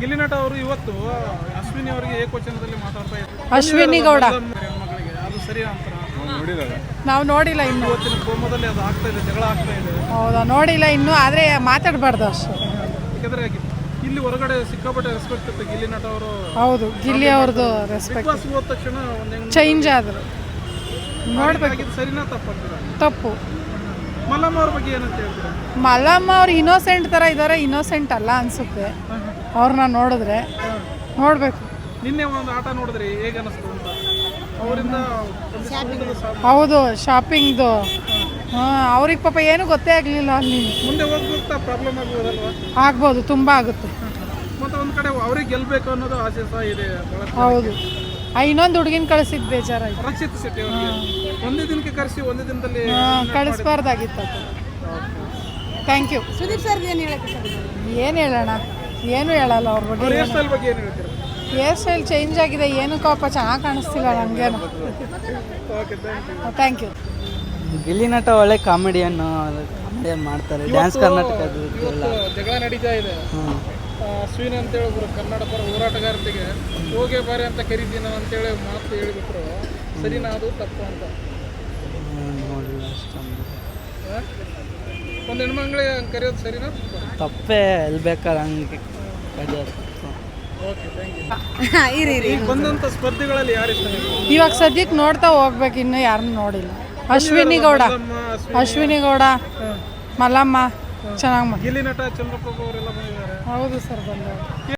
ಗಿಲ್ಲಿ ನಟ ಅವರು ಇವತ್ತು ಅಶ್ವಿನಿ ಅವರಿಗೆ ಏಕವಚನದಲ್ಲಿ ಮಾತಾಡ್ತಾ ಇದ್ದಾರೆ ಅಶ್ವಿನಿ ಗೌಡ. ಅದು ಸರಿ ಅಂತಾರ. ನಾವು ನೋಡಿಲ್ಲ ಇನ್ನು. ಇವತ್ತಿನ ಕೋಮದಲ್ಲಿ ಅದು ಆಗ್ತಾ ಇದೆ ಜಗಳ ಆಗ್ತಾ ಇದೆ. ಹೌದಾ? ನೋಡಿಲ್ಲ ಇನ್ನು ಆದರೆ ಮಾತಾಡಬಾರ್ದು ಅಷ್ಟು. ಯಾಕಂದ್ರೆ ಇಲ್ಲಿ ಹೊರಗಡೆ ಸಿಕ್ಕಾಪಟ್ಟೆ ರೆಸ್ಪೆಕ್ಟ್ ಇತ್ತು ಗಿಲ್ಲಿ ನಟ ಅವರು. ಹೌದು ಗಿಲ್ಲಿ ಅವ್ರದ್ದು ರೆಸ್ಪೆಕ್ಟ್ ಬಾಸ್ ಹೋದ ತಕ್ಷಣ ಒಂದ್ ಚೇಂಜ್ ಆದ್ರು. ನೋಡ್ಬೇಕು. ಸರಿನಾ ತಪ್ಪು ತಪ್ಪು. ಮಲ್ಲಮ್ಮ ಅವ್ರ ಬಗ್ಗೆ ಏನಂತ ಹೇಳ್ತೀರಾ? ಮಲ್ಲಮ್ಮ ಅವ್ರು ಇನ್ನೋಸೆಂಟ್ ಥರ ಇದ್ದಾರೆ ಇನ್ನೋಸೆಂಟ್ ಅಲ್ಲ ಅನ್ಸುತ್ತೆ. ಅವ್ರನ್ನ ನೋಡಿದ್ರೆ ನೋಡಬೇಕು. ನಿನ್ನೆ ಒಂದು ಆಟ ನೋಡಿದ್ರಿ ಹೇಗೆ ಅನಿಸ್ತು ಅಂತ? ಅವರಿಂದ ಹೌದು ಶಾಪಿಂಗ್ದು ಹಾಂ ಅವ್ರಿಗೆ ಪಾಪ ಏನು ಗೊತ್ತೇ ಆಗಲಿಲ್ಲ ಅಲ್ಲಿ. ಮುಂದೆ ಹೋಗ್ತಾ ಪ್ರಾಬ್ಲಮ್ ಆಗ್ಬೋದಲ್ವಾ? ಆಗ್ಬೋದು ತುಂಬ ಆಗುತ್ತೆ. ಮತ್ತೆ ಒಂದು ಕಡೆ ಅವ್ರಿಗೆ ಗೆಲ್ಬೇಕು ಅನ್ನೋದು ಆಸೆ ಸಹ ಇದೆ. ಹೌದು. ಆ ಇನ್ನೊಂದು ಹುಡುಗಿನ ಕಳಿಸಿದ್ ಬೇಜಾರಾಯ್ತು. ರಕ್ಷಿತ್ ಶೆಟ್ಟಿ ಒಂದು ಒಂದೇ ದಿನಕ್ಕೆ ಕರೆಸಿ ಒಂದೇ ದಿನದಲ್ಲಿ ಹಾಂ ಕಳಿಸ್ಬಾರ್ದಾಗಿತ್ತು ಥ್ಯಾಂಕ್ ಯು ಸುದೀಪ್ ಸರ್ ಏನು ಹೇಳಕ್ಕೆ? ಏನು ಹೇಳೋಣ? ಏನು ಹೇಳಲ್ಲ ಅವ್ರ ಬಗ್ಗೆ ಹೇರ್ ಸ್ಟೈಲ್ ಬಗ್ಗೆ ಏನು ಹೇಳ್ತೀರಾ? ಹೇರ್ ಸ್ಟೈಲ್ ಚೇಂಜ್ ಆಗಿದೆ ಏನು ಪಾಪ ಚೆನ್ನಾಗಿ ಕಾಣಿಸ್ತಿಲ್ಲ ನಮಗೇನು. Okay thank you thank you Gilli Nata ಒಳ್ಳೆ ಕಾಮಿಡಿಯನ್ನು ಕಾಮಿಡಿಯನ್ ಮಾಡ್ತಾರೆ. ಡ್ಯಾನ್ಸ್ ಕರ್ನಾಟಕ ಜಗಳ ನಡೀತಾ ಇದೆ. ಆ, ಅಂತೇಳಿ ಅಂತ ಹೇಳಿದ್ರು ಕನ್ನಡ ಪರ ಹೋರಾಟಗಾರರಿಗೆ ಹೋಗೆ ಬಾರೆ ಅಂತ ಕರಿತೀನಿ ಅಂತೇಳಿ ಮಾತು ಹೇಳಿಬಿಟ್ರು. ಸರಿನಾ ಅದು ತಪ್ಪು ಅಂತ. ನೋಡಿಲ್ಲ ಅಷ್ಟೊಂದು? ಒಂದು ಹೆಣ್ಮಗಳಿಗೆ ಕರೆಯೋದು ಸರಿನಾ? ತಪ್ಪೇ ಎಲ್ಲಿ ಬೇಕಾದ್ರೆ ಹಂಗೆ. ಇರಿ ಇರಿ. ಈಗ ಸ್ಪರ್ಧಿಗಳಲ್ಲಿ ಯಾರು ಇಷ್ಟ ನಿಮ್ಗೆ? ಇವಾಗ ಸದ್ಯಕ್ಕೆ ನೋಡ್ತಾ ಹೋಗ್ಬೇಕು ಇನ್ನು ಯಾರನ್ನು ನೋಡಿಲ್ಲ. ಅಶ್ವಿನಿ ಗೌಡ. ಮಲ್ಲಮ್ಮ, ಅಶ್ವಿನಿ ಅಶ್ವಿನಿ ಗೌಡ ಮಲ್ಲಮ್ಮ ಚೆನ್ನಾಗಿ ಮಾಡಿ ಗಿಲ್ಲಿ ನಟ ಚಂದ್ರಪ್ರಭು ಅವರೆಲ್ಲ ಬಂದಿದ್ದಾರೆ. ಹೌದು ಸರ್ ಬಂದವರು.